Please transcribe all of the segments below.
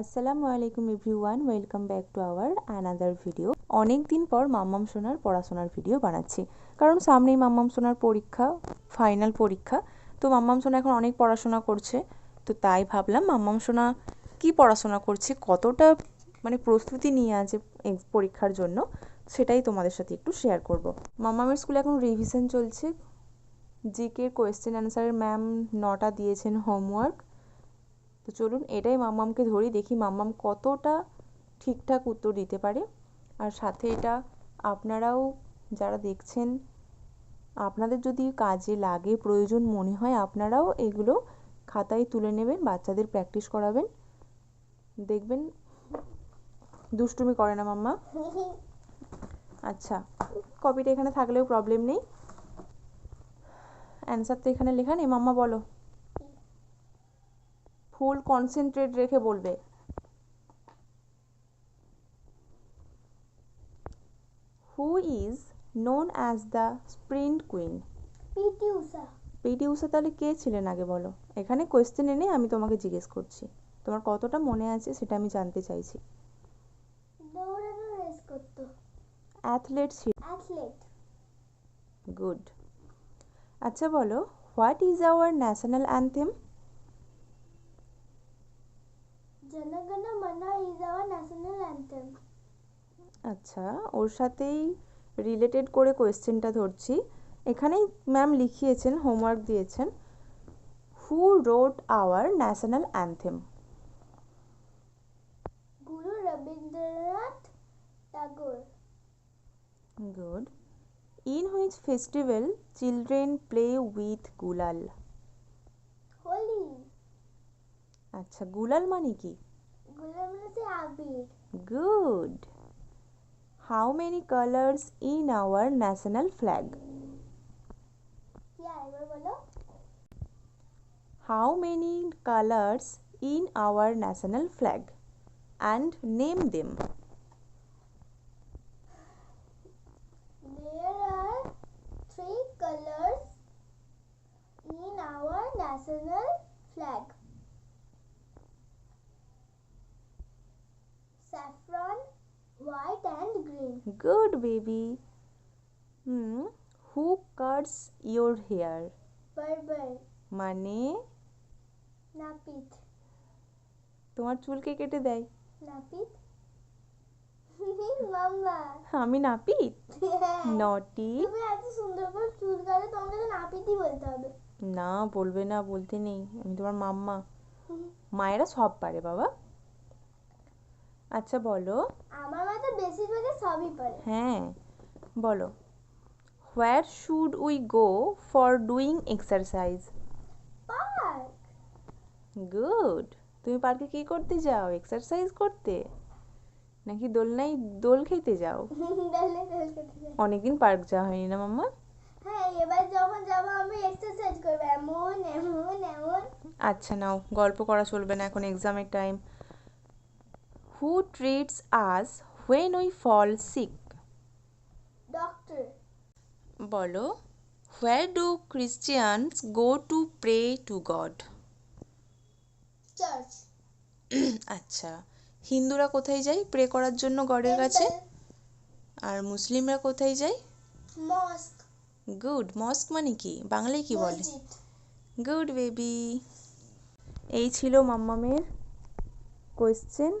আসসালামু আলাইকুম everyone, welcome back to our another video. অনেক দিন পর মাম্মাম সোনার পড়াশোনার ভিডিও বানাচ্ছি। কারণ সামনেই মাম্মাম সোনার পরীক্ষা ফাইনাল পরীক্ষা। তো মাম্মাম সোনা এখন অনেক পড়াশোনা করছে। তো তাই ভাবলাম মাম্মাম সোনা কী পড়াশোনা করছে, কতটা মানে প্রস্তুতি নিয়ে আছে পরীক্ষার জন্য, সেটাই তোমাদের সাথে একটু শেয়ার করব। মাম্মামের স্কুলে এখন রিভিশন চলছে। জিকে কোয়েশ্চেন অ্যান্সারের ম্যাম নটা দিয়েছেন হোমওয়ার্ক তো চলুন এটাই মাম্মামকে ধরি, দেখি মাম্মাম কতটা ঠিকঠাক উত্তর দিতে পারে। আর সাথে এটা আপনারাও যারা দেখছেন, আপনাদের যদি কাজে লাগে, প্রয়োজন মনে হয়, আপনারাও এগুলো খাতায় তুলে নেবেন, বাচ্চাদের প্র্যাকটিস করাবেন। দেখবেন দুষ্টুমি করে না মাম্মা। আচ্ছা কপিটা এখানে থাকলেও প্রবলেম নেই। অ্যান্সার তো এখানে লেখা নেই, মাম্মা বলো। ফুল কনসেন্ট্রেট রেখে বলবে। Who is known as the sprint queen PT Usha PT Usha তাহলে কে ছিলেন আগে বলো? এখানে কোয়েশ্চেন এনে আমি তোমাকে জিজ্ঞেস করছি। তোমার কতটা মনে আছে সেটা আমি জানতে চাইছি। দৌড়ানো রেস করতো। অ্যাথলেট ছিল। অ্যাথলেট গুড আচ্ছা বলো what is our national anthem Janagana Mana is hour national anthem আচ্ছা ওর সাথেই রিলেটেড করে কোয়েশ্চেনটা ধরছি। এখানেই ম্যাম লিখিয়েছেন হোমওয়ার্ক দিয়েছেন। Who wrote our national anthem Guru Rabindranath Tagore. Good in which festival children play with gulal Holi. আচ্ছা গুলাল মানে কি? গুলাম মানে আবির। Good how many colors in our national flag? How many colors in our national flag? And name them. Good baby. Hmm. Who cuts your hair? Berber, মানে Napit. তোমার চুলকে কেটে দেয় Napit? মাম্মা আমি নাপিত হ্যাঁ। নটি তুমি এত সুন্দর করে চুল কাটে তোমাকে তো নাপিতই বলতে হবে না বলবে না বলতে নেই আমি তোমার মাম্মা মায়েরা সব পারে বাবা আচ্ছা বলো। আমার মা তো বেশিরভাগই সবই পারে। হ্যাঁ বলো। Where should we go for doing exercise park good তুমি পার্কে কি করতে যাও? এক্সারসাইজ করতে? নাকি দোলনায় দোল খেতে যাও? অনেকদিন পার্ক যাওয়া হয়নি না মাম্মা? হ্যাঁ এবার যখন যাব আমি এক্সারসাইজ করব। এমন এমন এমন। আচ্ছা নাও গল্প করা চলবে না এখন এক্সামের time who treats us when we fall sick doctor বলো where do Christians go to pray to God church আচ্ছা হিন্দুরা কোথায় যায় প্রে করার জন্য গডের কাছে? আর মুসলিমরা কোথায় যায়? মস্ক গুড মস্ক মানে কি? বাংলায় কি বলে? গুড বেবি এই ছিল মাম্মামের কোয়েশ্চেন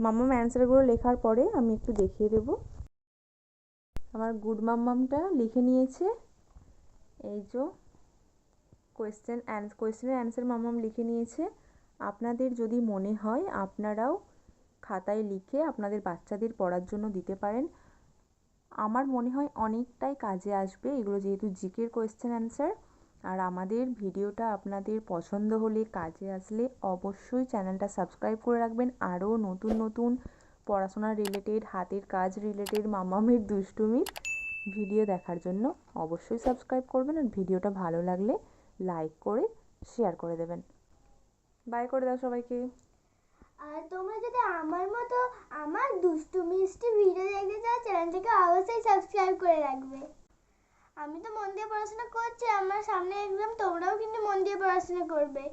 মাম্মাম অ্যান্সারগুলো লেখার পরে আমি একটু দেখিয়ে দেব। আমার গুড মাম্মামটা লিখে নিয়েছে। এই যে কোয়েশ্চেন অ্যান্স কোয়েশ্চেনের অ্যান্সার মাম্মাম লিখে নিয়েছে। আপনাদের যদি মনে হয় আপনারাও খাতায় লিখে আপনাদের বাচ্চাদের পড়ার জন্য দিতে পারেন। আমার মনে হয় অনেকটাই কাজে আসবে। এগুলো যেহেতু জিকের কোয়েশ্চেন অ্যান্সার আর আমাদের ভিডিওটা আপনাদের পছন্দ হলে কাজে আসলে অবশ্যই চ্যানেলটা সাবস্ক্রাইব করে রাখবেন। আরও নতুন নতুন পড়াশোনা রিলেটেড হাতের কাজ রিলেটেড মামামের দুষ্টুমির ভিডিও দেখার জন্য অবশ্যই সাবস্ক্রাইব করবেন আর ভিডিওটা ভালো লাগলে লাইক করে শেয়ার করে দেবেন। বাই করে দাও সবাইকে। আর তোমরা যদি আমার মতো আমার দুষ্টু মিষ্টি ভিডিও দেখতে চাও, চ্যানেলটিকে অবশ্যই সাবস্ক্রাইব করে রাখবে। আমি তো মন দিয়ে পড়াশোনা করছি, আমার সামনে এক্সাম তোমরাও কিন্তু মন দিয়ে পড়াশোনা করবে।